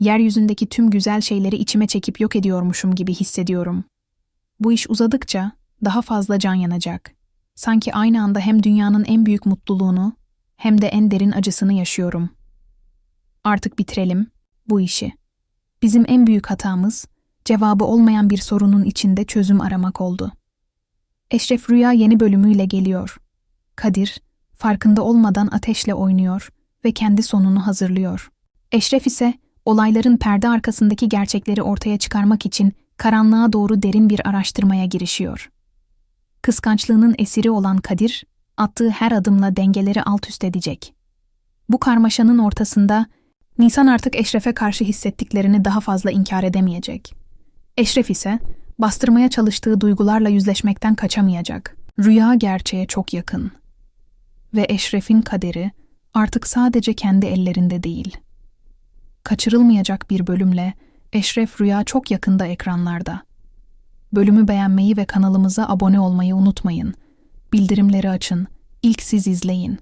Yeryüzündeki tüm güzel şeyleri içime çekip yok ediyormuşum gibi hissediyorum. Bu iş uzadıkça daha fazla can yanacak. Sanki aynı anda hem dünyanın en büyük mutluluğunu hem de en derin acısını yaşıyorum. Artık bitirelim bu işi. Bizim en büyük hatamız cevabı olmayan bir sorunun içinde çözüm aramak oldu. Eşref Rüya yeni bölümüyle geliyor. Kadir, farkında olmadan ateşle oynuyor ve kendi sonunu hazırlıyor. Eşref ise olayların perde arkasındaki gerçekleri ortaya çıkarmak için karanlığa doğru derin bir araştırmaya girişiyor. Kıskançlığının esiri olan Kadir, attığı her adımla dengeleri alt üst edecek. Bu karmaşanın ortasında Nisan artık Eşref'e karşı hissettiklerini daha fazla inkar edemeyecek. Eşref ise bastırmaya çalıştığı duygularla yüzleşmekten kaçamayacak. Rüya gerçeğe çok yakın. Ve Eşref'in kaderi artık sadece kendi ellerinde değil. Kaçırılmayacak bir bölümle Eşref Rüya çok yakında ekranlarda. Bölümü beğenmeyi ve kanalımıza abone olmayı unutmayın. Bildirimleri açın. İlk siz izleyin.